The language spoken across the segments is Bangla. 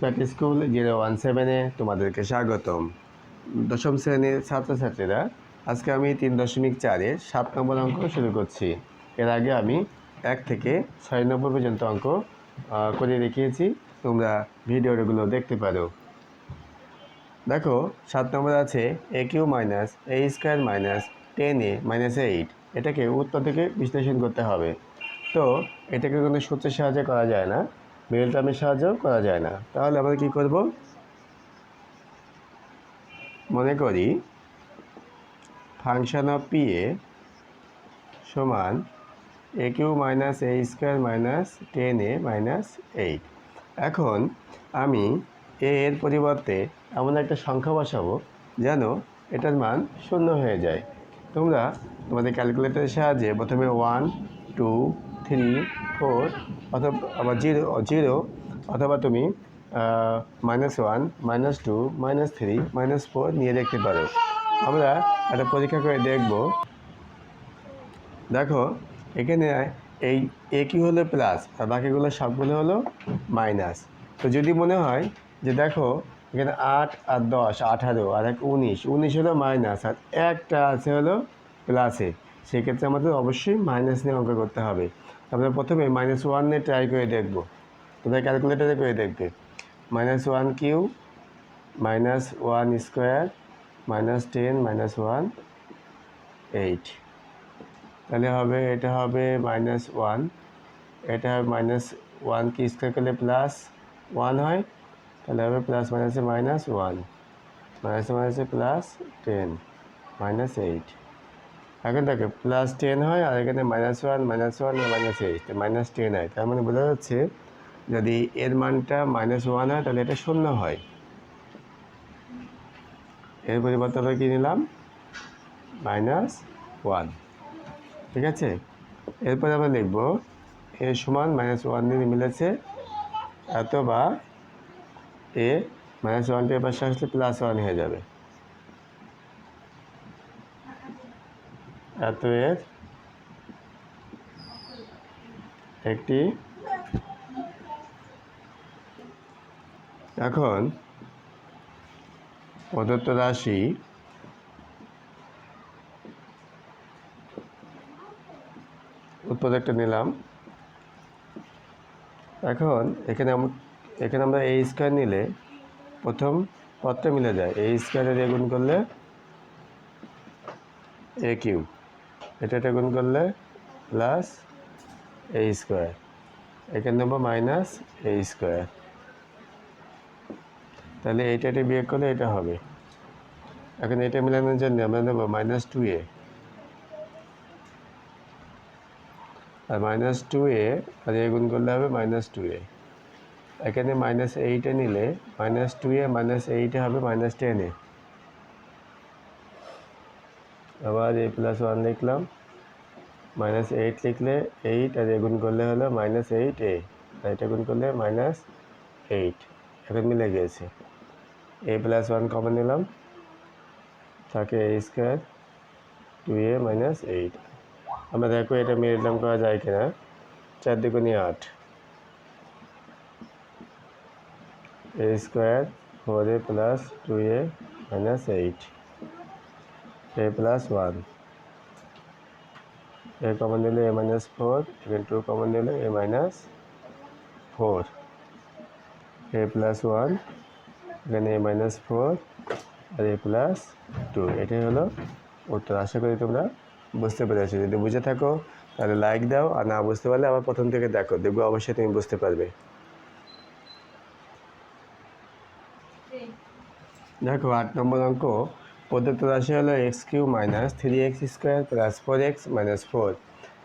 প্যাট স্কুল জিরো ওয়ান সেভেনে তোমাদেরকে স্বাগতম। দশম শ্রেণির ছাত্রছাত্রীরা, আজকে আমি তিন দশমিক চারে সাত নম্বর অঙ্ক শুরু করছি। এর আগে আমি এক থেকে ছয় নম্বর পর্যন্ত অঙ্ক করে দেখিয়েছি। তোমরা ভিডিওগুলো দেখতে পারো। দেখো, সাত নম্বর আছে a cube minus a square minus ten a minus eight. এটাকে উত্তর থেকে বিশ্লেষণ করতে হবে। তো, এটাকে কোনো সূত্রের সাহায্যে করা যায় না। মিডল টার্মের সাহায্যেও করা যায় না। তাহলে আমরা কি করব? মনে করি ফাংশন অফ পি এ সমান a cube minus a square minus ten a minus eight এখন আমি এ এর পরিবর্তে এমন একটা সংখ্যা বসাবো যেন এটার মান শূন্য হয়ে যায়। তোমরা তোমাদের ক্যালকুলেটরের সাহায্যে প্রথমে ওয়ান টু থ্রি ফোর অথবা আবার জিরো জিরো অথবা তুমি minus one minus two minus three minus four নিয়ে দেখতে পারো। আমরা একটা পরীক্ষা করে দেখব। দেখো, এখানে এই এ কি হলো প্লাস আর বাকিগুলো সবগুলো হলো মাইনাস তো যদি মনে হয় যে দেখো, এখানে আট আর দশ, আঠারো, আর এক উনিশ উনিশ হলো মাইনাস আর একটা আছে হলো প্লাসে সেক্ষেত্রে আমাদের অবশ্যই মাইনাস নিয়ে অঙ্ক করতে হবে। আমরা প্রথমে মাইনাস ওয়ান ট্রাই করে দেখব। তোমরা ক্যালকুলেটারে করে দেখবে minus one cube minus one square minus ten minus one eight তাহলে হবে, এটা হবে মাইনাস ওয়ান এটা হবে মাইনাস ওয়ান কি স্কোয়ার করলে প্লাস ওয়ান হয়। তাহলে হবে প্লাস মাইনাসে মাইনাস ওয়ান মাইনাসে মাইনাসে প্লাস টেন মাইনাস এইট এখন দেখো প্লাস টেন হয় আর এখানে minus one minus one minus eight minus ten হয়। তার মানে বোঝা যাচ্ছে যদি এর মানটা মাইনাস ওয়ান হয়, তাহলে এটা শূন্য হয়। এর পরিবর্তে আমরা কী নিলাম? মাইনাস ওয়ান ঠিক আছে? এরপরে আমরা লিখব এ সমান মাইনাস ওয়ান দিয়ে মিলেছে এত বা এ মাইনাস ওয়ানটা এর পাশে আসলে প্লাস ওয়ান হয়ে যাবে। এত এর? একটি। এখন প্রদত্ত রাশি উৎপাদকটা নিলাম। এখন এখানে এখানে আমরা এই স্কোয়ার নিলে প্রথম পদটা মিলে যায়। এই স্কোয়ারের এ গুণ করলে এ কিউ এটা এটা গুণ করলে প্লাস এ স্কোয়ার এখানে নেব মাইনাস এ স্কোয়ার তাহলে এইটা এটা বিয়োগ করলে এটা হবে। এখন এটা মেলানোর জন্য আমরা নেব মাইনাস টু এ আর মাইনাস টু এ আর এ গুণ করলে হবে মাইনাস টু এ এখানে মাইনাস এইটে নিলে মাইনাস টু এ মাইনাস এইটে হবে মাইনাস টেন এ আবার এ প্লাস ওয়ান লিখলাম। মাইনাস এইট লিখলে এইট আর এ করলে হলো মাইনাস এইট এ আর এটা গুণ করলে মাইনাস এইট এখন মিলে গিয়েছে। এ প্লাস ওয়ান কমন নিলাম। থাকে a square two a minus eight আমরা দেখো এটা মেরিলাম করা যায় কিনা। চার দুগুণি আট। A square four a plus two a minus eight a plus one a common নিলে এ মাইনাস ফোর এখানে টু কমন নিলে a minus four a plus one এখানে এ মাইনাস ফোর আর এ প্লাস টু এটাই হলো উত্তর। আশা করি তোমরা বুঝতে পেরেছ। যদি বুঝে থাকো তাহলে লাইক দাও। আর না বুঝতে পারলে আবার প্রথম থেকে দেখো। দেখব অবশ্যই তুমি বুঝতে পারবে। দেখো আট নম্বর অঙ্ক প্রদত্ত রাশি হলো x cube minus three x square plus four x minus four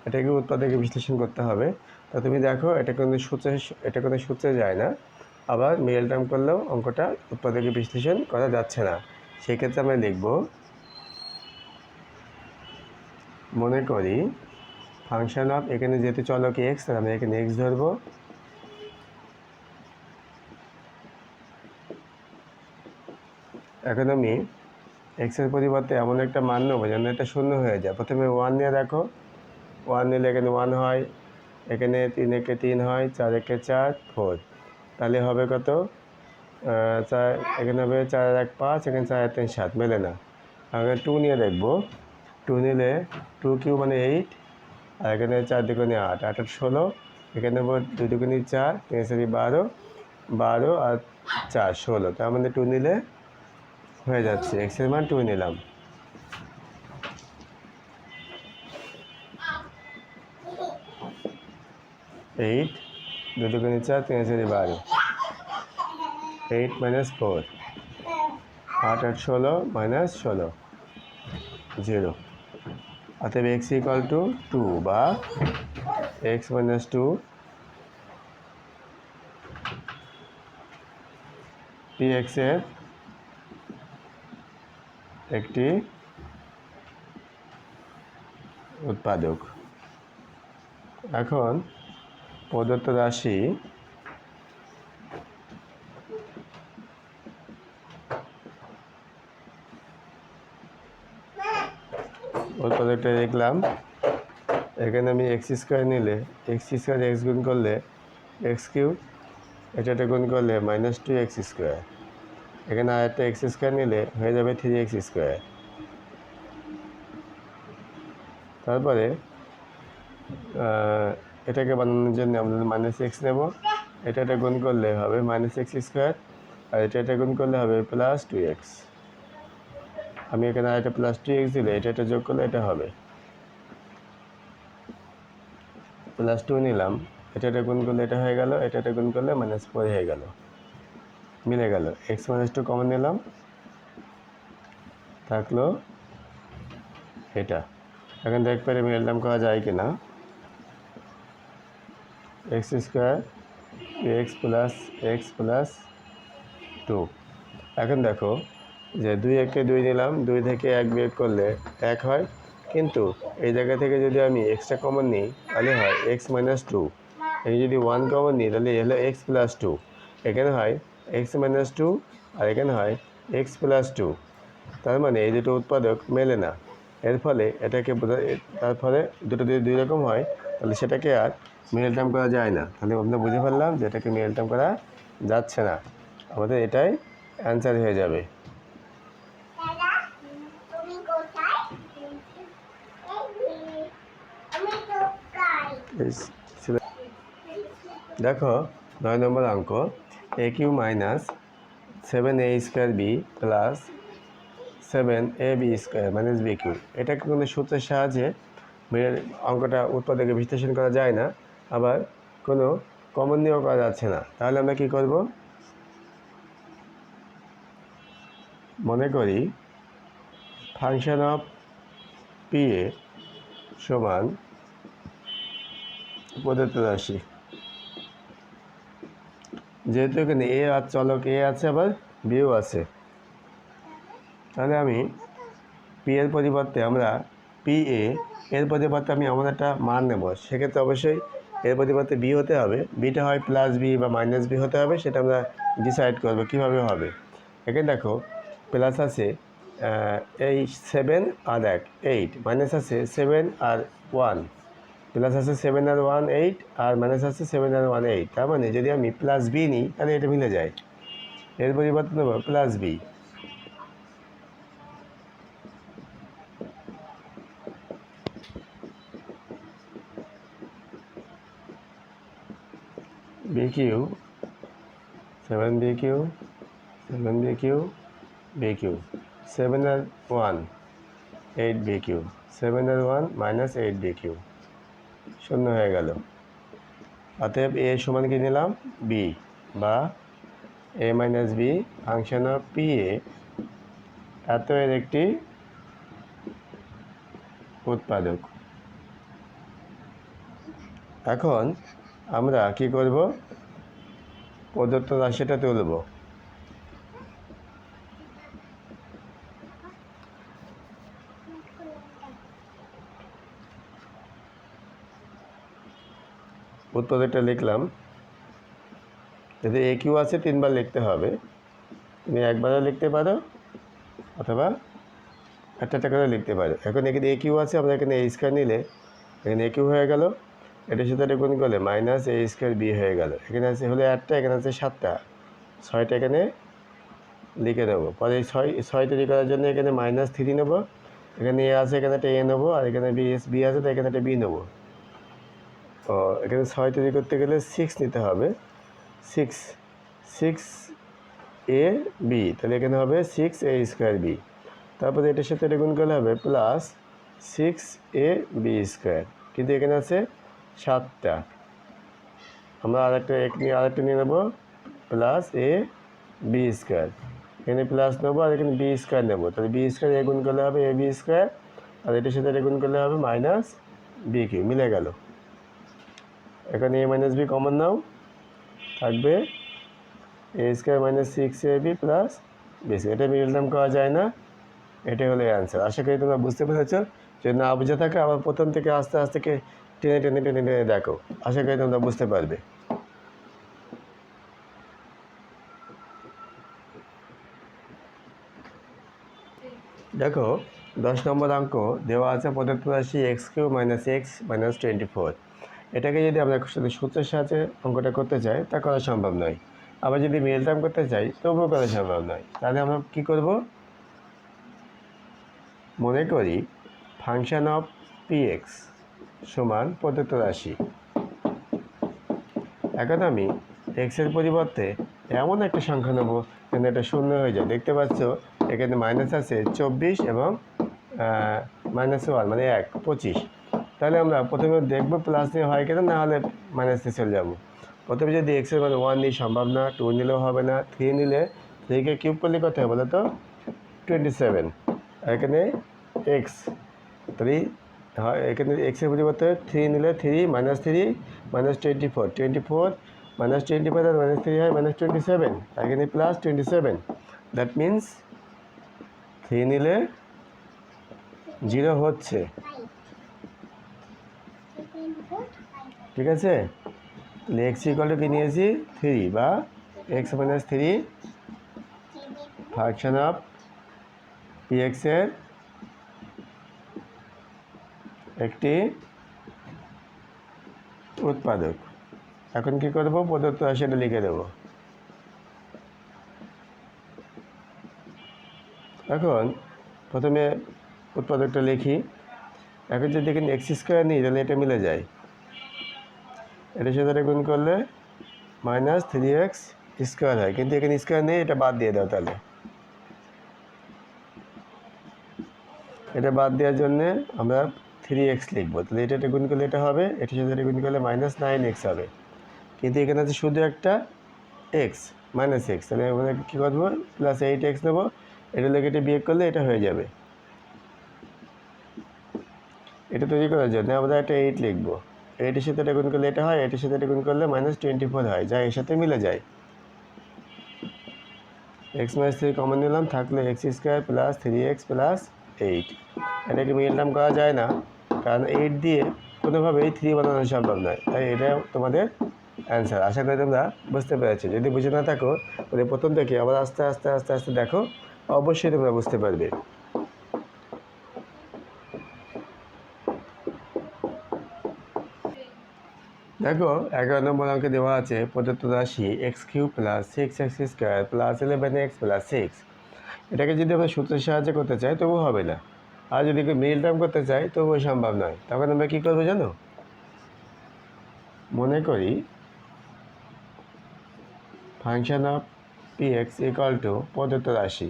এটাকে উৎপাদকে বিশ্লেষণ করতে হবে। তো তুমি দেখো, এটা কোনো সূত্রে, এটা কোনো সূত্রে যায় না। আবার মিডল টার্ম করলেও অঙ্কটা উৎপাদকে বিশ্লেষণ করা যাচ্ছে না। সেক্ষেত্রে আমরা লিখব, মনে করি ফাংশন অফ এখানে যেহেতু চলক এক্স তাহলে আমরা এখানে এক্স ধরবো। এখন আমি এক্সের পরিবর্তে এমন একটা মান নেব যেন এটা শূন্য হয়ে যায়। প্রথমে ওয়ান নিয়ে দেখো। ওয়ান নিলে এখানে ওয়ান হয়, এখানে তিন একে তিন হয়, চার একে চার ফোর তাহলে হবে কত? চার, এখানে হবে চার এক পাঁচ, এখানে চার তিন সাত, মেলে না। আগে টু নিয়ে দেখব। টু নিলে টু কিউ মানে এইট আর এখানে চার দুগুণে আট আট আট ষোলো। এখানে দুই দুগুণি চার, তিন চারি বারো বারো আর চার, ষোলো। তার মানে টু নিলে হয়ে যাচ্ছে। এক্সের মান টু নিলাম। এইট দুই দুগুণি চার, তিন চারি বারো। এইট মাইনাস ফোর আট আট, ষোলো মাইনাস ষোলো। জিরো অতএব এক্স ইকাল টু টু বা এক্স মাইনাস টু পি এক্সের একটি উৎপাদক। এখন প্রদত্ত রাশি উৎপাদকটা লিখলাম এখানে আমি এক্স স্কোয়ার নিলে এক্স স্কোয়ার এক্স গুণ করলে এক্স কিউব এটাতে গুণ করলে মাইনাস টু এক্স স্কোয়ার এখানে আরেকটা এক্স স্কোয়ার নিলে হয়ে যাবে থ্রি এক্স স্কোয়ার। তারপরে এটাকে বানানোর জন্য আমরা মাইনাস এক্স নেব। এটা এটা গুণ করলে হবে মাইনাস এক্স স্কোয়ার, আর এটা এটা গুণ করলে হবে প্লাস টু এক্স আমি এখানে আরেকটা প্লাস টু এক্স দিলে এটা এটা যোগ করলে এটা হবে। প্লাস টু নিলাম, এটা এটা গুণ করলে এটা হয়ে গেল, এটা এটা গুণ করলে মাইনাস ফোর হয়ে গেল। মিলে গেল। এক্স মাইনাস টু কমন নিলাম। থাকল এটা। এখন দেখতে পারি মিলটাম করা যায় কি না x square x plus x plus two এখন দেখো যে দুই একে দুই নিলাম, দুই থেকে এক বিয়োগ করলে এক হয়। কিন্তু এই জায়গা থেকে যদি আমি এক্সট্রা কমন নিই, তাহলে হয় এক্স মাইনাস টু এই যদি ওয়ান কমন নিই, তাহলে হলো এক্স প্লাস টু এখানে হয় এক্স মাইনাস টু আর এখানে হয় এক্স প্লাস টু তার মানে এই দুটো উৎপাদক মেলে না। এর ফলে এটাকে বোঝা- তার ফলে দুটো যদি দুই রকম হয় তাহলে সেটাকে আর মিডল টার্ম করা যায় না। তাহলে আমরা বুঝে ফেললাম যে এটাকে মিডল টার্ম করা যাচ্ছে না। আমাদের এটাই অ্যান্সার হয়ে যাবে। দেখো নয় নম্বর অঙ্ক। A cube minus seven a square b plus seven a b square minus b cube এটাকে কোনো সূত্রের সাহায্যে অঙ্কটা উৎপাদকে বিশ্লেষণ করা যায় না, আবার কোনো কমন নিয়েও করা যাচ্ছে না। তাহলে আমরা কী করব? মনে করি ফাংশন অফ পি এ সমান প্রদত্ত রাশি যেহেতু এখানে এ আর চলক এ আছে, আবার বিও আছে। তাহলে আমি পি এর পরিবর্তে আমরা পি এ এর পরিবর্তে আমি এমন একটা মান নেব। সেক্ষেত্রে অবশ্যই এর পরিবর্তে বি হতে হবে। বিটা হয় প্লাস বি বা মাইনাস বি হতে হবে, সেটা আমরা ডিসাইড করব কীভাবে হবে। এখানে দেখো প্লাস আছে এই সেভেন আর এক এইট মাইনাস আছে সেভেন আর ওয়ান প্লাস আছে সেভেন আর ওয়ান এইট আর মাইনাস আছে সেভেন আর ওয়ান এইট তার মানে যদি আমি প্লাস বি নিই, তাহলে এটা মিলে যায়। এর পরিবর্তে নেব plus b cube seven b cube seven b cube b cube seven আর one eight b cube seven আর one minus eight b cube শূন্য হয়ে গেল। অতএব এ সমান কি নিলাম? বি বা a minus b function of p a. এত এর একটি উৎপাদক। এখন আমরা কি করব? প্রদত্ত রাশিটা তুলব। উৎপাদকটা লিখলাম। যদি এ কিউ আছে, তিনবার লিখতে হবে। তুমি একবারও লিখতে পারো, অথবা একটা একটা করে লিখতে পারো। এখন এখানে এ কিউ আছে, আমরা এখানে এ স্কোয়ার নিলে, এখানে এ কিউ হয়ে গেল। এটার সাথে এটা গুণ করলে মাইনাস এ স্কোয়ার বি হয়ে গেল। এখানে আছে হলো একটা এখানে আছে সাতটা। ছয়টা এখানে লিখে দেবো পরে ছয় ছয় তৈরি করার জন্য এখানে মাইনাস থ্রি নেব। এখানে এ আছে, এখানে একটা এ নেব, আর এখানে বি এস বি আছে তো এখানে একটা বি নেব। ও এখানে ছয় তৈরি করতে গেলে সিক্স নিতে হবে। সিক্স সিক্স এ বি তাহলে এখানে হবে সিক্স এ স্কোয়ার বি তারপরে এটার সাথে গুণ করলে হবে plus six a b square কিন্তু এখানে আছে সাতটা। আমরা আরেকটা এক নিয়ে, আরেকটা নিয়ে নেব। প্লাস এ বি স্কোয়ার এখানে প্লাস নেব আর এখানে বি স্কোয়ার নেব। তাহলে বি স্কোয়ার এ করলে হবে এ বি স্কোয়ার আর এটার সাথে গুণ করলে হবে মাইনাস বি কিউ মিলে গেল। এখানে এ মাইনাস বি কমন নাও, থাকবে a square minus six a b plus b এটা মিডল টার্ম করা যায় না, এটাই হলো অ্যান্সার আশা করি তোমরা বুঝতে পেরেছ, যদি না বুঝে থাকে, আবার প্রথম থেকে আস্তে আস্তে টেনে টেনে টেনে টেনে দেখো। আশা করি তোমরা বুঝতে পারবে। দেখো, দশ নম্বর অঙ্ক দেওয়া আছে প্রদত্ত রাশি x cube minus x minus twenty four এটাকে যদি আমরা শুধু সূত্রের সাহায্যে অঙ্কটা করতে চাই তা করা সম্ভব নয়। আবার যদি মেল টার্ম করতে চাই তবুও করা সম্ভব নয়। তাহলে আমরা কী করব? মনে করি ফাংশন অফ পি এক্স সমান প্রদত্ত রাশি। এখন আমি এক্সের পরিবর্তে এমন একটা সংখ্যা নেব, যেন এটা শূন্য হয়ে যায়। দেখতে পাচ্ছ, এখানে মাইনাস আছে চব্বিশ এবং মাইনাস ওয়ান মানে এক, পঁচিশ। তাহলে আমরা প্রথমে দেখব প্লাস নিয়ে হয় কিনা না হলে মাইনাস নিয়ে চলে যাব। প্রথমে যদি এক্সের মানে ওয়ান নিয়ে সম্ভব না টু নিলেও হবে না থ্রি নিলে থ্রিকে কিউব করলে কত হবে বলো তো টোয়েন্টি সেভেন এখানে এক্স থ্রি হয়, এখানে এক্সের পরিবর্তে থ্রি নিলে three minus three minus twenty four twenty four minus twenty four আর মাইনাস থ্রি হয় মাইনাস টোয়েন্টি সেভেন এখানে plus twenty seven that means three নিলে জিরো হচ্ছে। ঠিক আছে? তাহলে এক্স ইকল কি নিয়েছি? থ্রি বা x minus three function of p এক্সের একটি উৎপাদক। এখন কি করব? প্রদত্ত রাশিটা লিখে দেব। এখন প্রথমে উৎপাদকটা লিখি। এখন যদি এখানে এক্স স্কোয়ার নিই, তাহলে এটা মিলে যায়। এটার সাথে গুণ করলে মাইনাস থ্রি এক্স স্কোয়ার হয়। কিন্তু এখানে স্কোয়ার নেই, এটা বাদ দিয়ে দাও তাহলে। এটা বাদ দেওয়ার জন্যে আমরা থ্রি এক্স লিখব। তাহলে এটা গুণ করলে এটা হবে, এটার সাথে গুণ করলে মাইনাস নাইন এক্স হবে। কিন্তু এখানে আছে শুধু একটা এক্স মাইনাস এক্স তাহলে আমরা কী করব? প্লাস এইট এক্স নেব। এটা লেগে এটা বিয়োগ করলে এটা হয়ে যাবে। এটা তৈরি করার জন্য আমরা একটা এইট লিখব। এইটের সাথে এটা গুণ করলে এটা হয়, এটার সাথে এটা গুণ করলে মাইনাস টোয়েন্টি ফোর হয়, যা এর সাথে মিলে যায়। এক্স মাইনাস থ্রি কমন নিলাম, থাকলে x square plus three x plus eight এটাকে মিল নাম করা যায় না? কারণ এইট দিয়ে কোনোভাবেই থ্রি বানানো সম্ভব নয়, তাই এটা তোমাদের অ্যান্সার আশা করি তোমরা বুঝতে পেরেছ। যদি বুঝে না থাকো, তাহলে প্রথম থেকে আবার আস্তে আস্তে আস্তে আস্তে দেখো, অবশ্যই তোমরা বুঝতে পারবে। দেখো, এগারো নম্বর অঙ্কে দেওয়া আছে প্রদত্ত রাশি x cube plus six x square plus eleven x plus six এটাকে যদি আমরা সূত্রের সাহায্যে করতে চাই তবু হবে না। আর যদি মিল টার্ম করতে চাই তবুও সম্ভব নয়। তখন আমরা কী করব জানো? মনে করি function of p x equal to প্রদত্ত রাশি।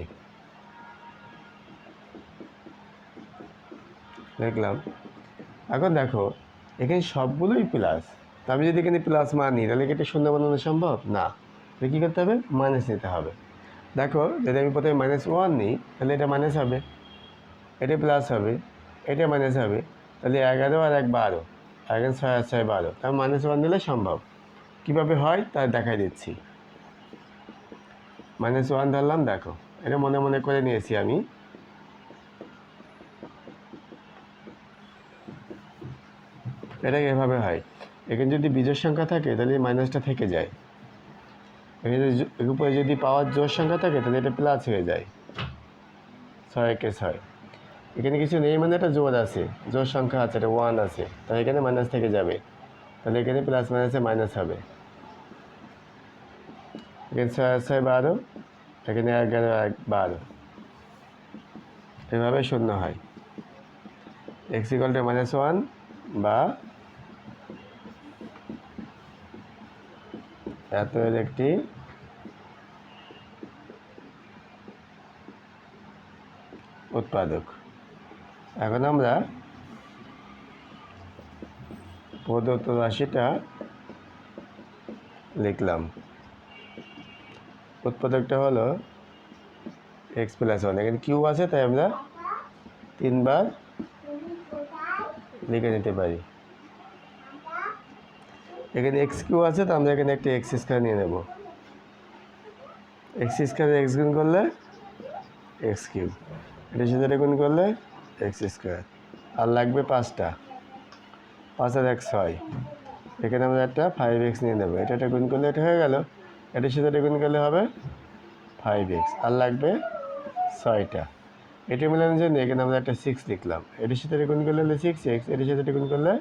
দেখলাম। এখন দেখো, এখানে সবগুলোই প্লাস আমি যদি এখানে প্লাস মান নিই তাহলে এটা শূন্য বানানো সম্ভব? না। তাহলে কী করতে হবে? মাইনাস নিতে হবে। দেখো, যদি আমি প্রথমে মাইনাস ওয়ান নিই, তাহলে এটা মাইনাস হবে। এটা প্লাস হবে, এটা মাইনাস হবে। তাহলে এগারো আর এক বারো। এগারো ছয় আর ছয় বারো। তার মাইনাস ওয়ান দিলে সম্ভব। কীভাবে হয়? তা দেখাই দিচ্ছি। মাইনাস ওয়ান ধরলাম, দেখো। এটা মনে মনে করে নিয়েছি আমি। এটা এভাবে হয়? এখানে যদি বীজের সংখ্যা থাকে, তাহলে মাইনাসটা থেকে যায়। এখানে উপরে যদি পাওয়ার জোর সংখ্যা থাকে, তাহলে এটা প্লাস হয়ে যায়। ছয় একে ছয়। এখানে কিছু নেই মানে একটা জোর আছে। জোর সংখ্যা আছে এটা ওয়ান আছে। তাহলে এখানে মাইনাস থেকে যাবে। তাহলে এখানে প্লাস মাইনাসে মাইনাস হবে। এখানে ছয় ছয় বারো, এখানে এক এগারো এক, বারো। এভাবে শূন্য হয়। এক্স ইকাল মাইনাস ওয়ান বা এত একটি উৎপাদক। এখন আমরা প্রদত্ত রাশিটা লিখলাম। উৎপাদকটা হলো এক্স প্লাস ওয়ান এখানে কিউ আছে, তাই আমরা তিনবার লিখে নিতে পারি। এখানে এক্স কিউ আছে, তো আমরা এখানে একটা এক্স স্কোয়ার নিয়ে নেব। এক্স স্কোয়ারে এক্স গুণ করলে এক্স কিউ। এটার সাথে এটা গুণ করলে এক্স স্কোয়ার আর লাগবে পাঁচটা। পাঁচ আর এক ছয় এখানে আমরা একটা ফাইভ এক্স নিয়ে নেব। এটা একটা গুণ করলে এটা হয়ে গেল। এটার সাথে এটা গুণ করলে হবে ফাইভ এক্স আর লাগবে ছয়টা। এটা মেলানোর জন্য এখানে আমরা একটা সিক্স লিখলাম। এটার সাথে এটা গুণ করলে সিক্স এক্স এটার সাথে এটা গুণ করলে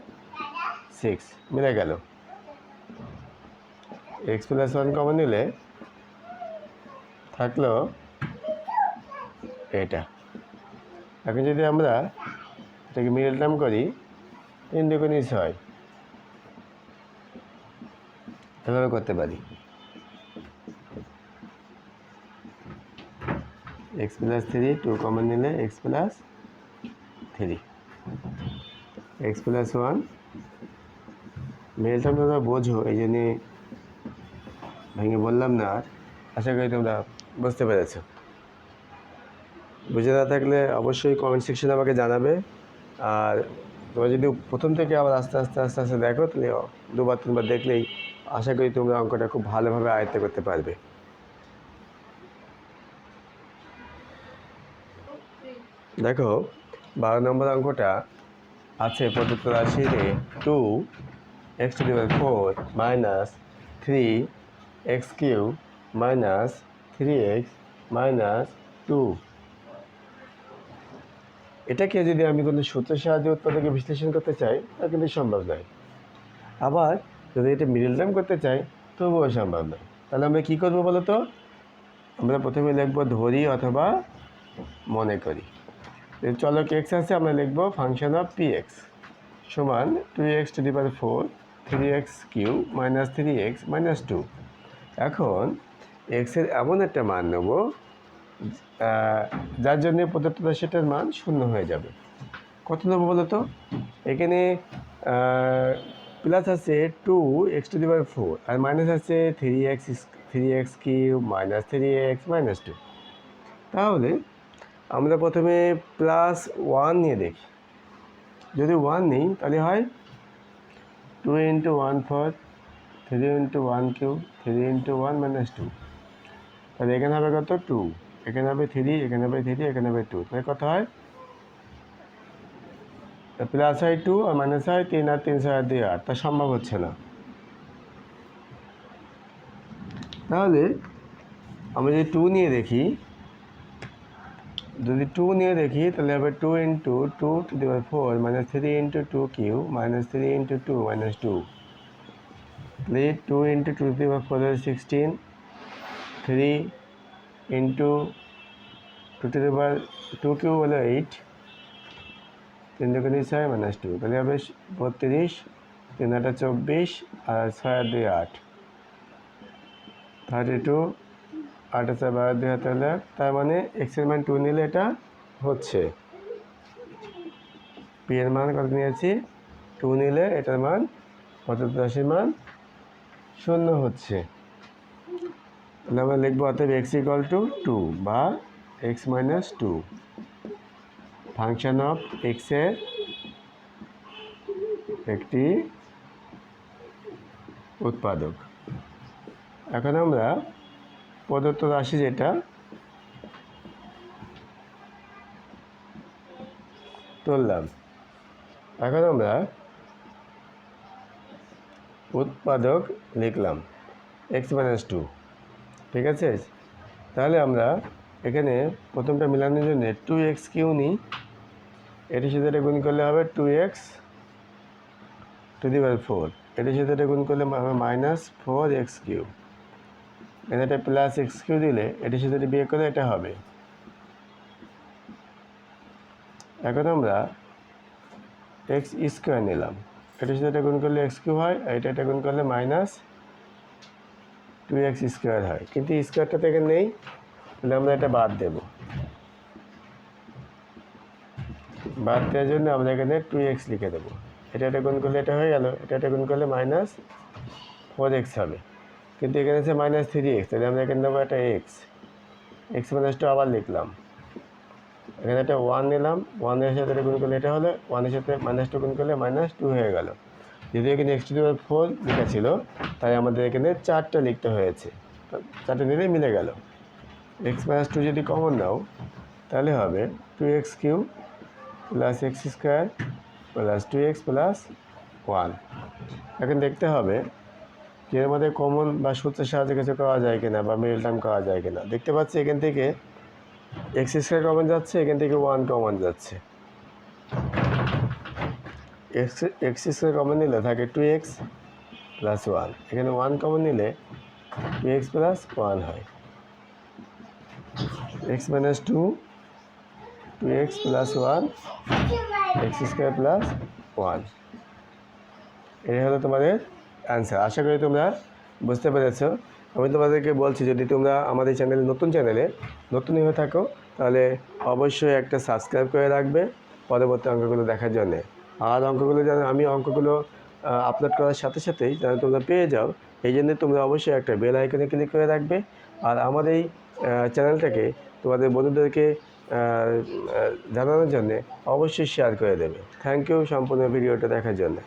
সিক্স মিলে গেল। এক্স প্লাস ওয়ান কমন নিলে থাকল এটা। এখন যদি আমরা এটাকে মিডল টার্ম করি তিন দুগুণি ছয় এভাবে করতে পারি। X plus three two common নিলে x plus three x plus one middle term তোমরা বোঝো, এই জন্যে ভেঙে বললাম না আশা করি তোমরা বুঝতে পেরেছ। বুঝে না থাকলে অবশ্যই কমেন্ট সেকশনে আমাকে জানাবে। আর তোমরা যদি প্রথম থেকে আবার আস্তে আস্তে আস্তে আস্তে দেখো, তাহলে দুবার, তিনবার দেখলেই আশা করি তোমরা অঙ্কটা খুব ভালোভাবে আয়ত্ত করতে পারবে। দেখো, বারো নম্বর অঙ্কটা আছে প্রদত্ত রাশিতে two x to four minus three x cube minus three x minus two এটাকে যদি আমি কোনো সূত্রের সাহায্যে উৎপাদকে বিশ্লেষণ করতে চাই, তা কিন্তু সম্ভব নয়। আবার যদি এটা মিডিল টার্ম করতে চাই, তবুও সম্ভব নয়। তাহলে আমরা কী করব বলো তো? আমরা প্রথমে লিখব ধরি অথবা মনে করি। চলক এক্স আছে, আমরা লিখব ফাংশন অফ পি এক্স সমান two x to the four three x cube minus three x minus two এখন এক্সের এমন একটা মান নেব যার জন্য প্রদত্ত রাশিটার মান শূন্য হয়ে যাবে। কত নেব বলো তো? এখানে প্লাস আছে two x to the by four R minus আছে three x three x cube minus three x minus two তাহলে আমরা প্রথমে প্লাস ওয়ান নিয়ে দেখি। যদি ওয়ান নিই, তাহলে হয় two into one four three into one cube three into one minus two তাহলে এখানে হবে কত? টু এখানে হবে থ্রি এখানে হবে থ্রি এখানে হবে টু তাহলে কত হয়? প্লাস হয় টু আর মাইনাস হয় তিন আর তিন ছয় আর দুই আট। তা সম্ভব হচ্ছে না। তাহলে আমরা যদি টু নিয়ে দেখি, যদি টু নিয়ে দেখি, তাহলে হবে two into two to the four minus three into two q minus three into two minus two তাহলে two into two the power four sixteen three into two to the power two q হলো এইট তিন দুগুণি ছয় মাইনাস টু তাহলে হবে বত্রিশ, তিন আটা চব্বিশ আর ছয় আর দুই আট। থার্টি টু আট আছে বারো দুই হাতে হলে তার মানে এক্সের মান টু নিলে এটা হচ্ছে। পি এর মান কত নিয়েছি? টু নিলে এটার মান পঁচাত্তর রাশির মান শূন্য হচ্ছে। তাহলে আমরা লিখব অতএব এক্স ইকাল টু টু বা x minus two function of এক্সের একটি উৎপাদক। এখন আমরা প্রদত্ত রাশি যেটা, তুললাম। এখন আমরা উৎপাদক লিখলাম এক্স মাইনাস টু ঠিক আছে? তাহলে আমরা এখানে প্রথমটা মেলানোর জন্য টু এক্স কিউ নিই এটির সাথে এটা গুণ করলে হবে two x to the power four এটির সাথে এটা গুণ করলে হবে মাইনাস ফোর এক্স কিউ। এখানে এটা প্লাস এক্স কিউ দিলে এটির সাথে এটা বিয়োগ করে, এটা হবে। এখন আমরা এক্স স্কোয়ার নিলাম। এটার সাথে এটা গুণ করলে এক্স কিউ হয়, আর এটা এটা গুণ করলে মাইনাস টু এক্স স্কোয়ার হয়। কিন্তু স্কোয়ারটা থেকে নেই, তাহলে আমরা এটা বাদ দেব। বাদ দেওয়ার জন্য আমরা এখানে টু এক্স লিখে দেবো। এটা এটা গুণ করলে এটা হয়ে গেল, এটা এটা গুণ করলে মাইনাস ফোর এক্স হবে। কিন্তু এখানে আছে মাইনাস থ্রি এক্স, তাহলে আমরা এখানে নেব একটা এক্স এক্স মাইনাস টু আবার লিখলাম। এখানে একটা ওয়ান নিলাম ওয়ানের সাথে এটা গুণ করলে এটা হলো ওয়ানের সাথে মাইনাস টু গুণ করলে মাইনাস টু হয়ে গেল। যদি এখানে এক্স টু ফোর লেখা ছিল, তাই আমাদের এখানে চারটা লিখতে হয়েছে। চারটে নিলে মিলে গেল। এক্স মাইনাস টু যদি কমন নাও, তাহলে হবে two x cube plus x square plus two x plus one এখন দেখতে হবে যে এর মধ্যে কমন বা সূত্রের সাহায্যে কিছু করা যায় কিনা বা মিডল টার্ম করা যায় কিনা। দেখতে পাচ্ছি এখান থেকে এক্স স্কোয়ার কমন যাচ্ছে, এখান থেকে ওয়ান কমন যাচ্ছে। এক্স এক্স স্কোয়ার কমন নিলে থাকে টু এক্স প্লাস ওয়ান এখানে ওয়ান কমন নিলে টু এক্স প্লাস ওয়ান হয়। X minus two two x plus one x square plus one এই হলো তোমাদের অ্যান্সার আশা করি তোমরা বুঝতে পেরেছ। আমি তোমাদেরকে বলছি, যদি তোমরা আমাদের চ্যানেলে নতুন চ্যানেলে নতুন হয়ে থাকো, তাহলে অবশ্যই একটা সাবস্ক্রাইব করে রাখবে পরবর্তী অঙ্কগুলো দেখার জন্যে। আর অঙ্কগুলো যেন, আমি অঙ্কগুলো আপলোড করার সাথে সাথেই যেন তোমরা পেয়ে যাও, এই জন্য তোমরা অবশ্যই একটা বেল আইকনে ক্লিক করে রাখবে। আর আমার এই চ্যানেলটাকে তোমাদের বন্ধুদেরকে জানানোর জন্যে অবশ্যই শেয়ার করে দেবে। থ্যাংক ইউ সম্পূর্ণ ভিডিওটা দেখার জন্য।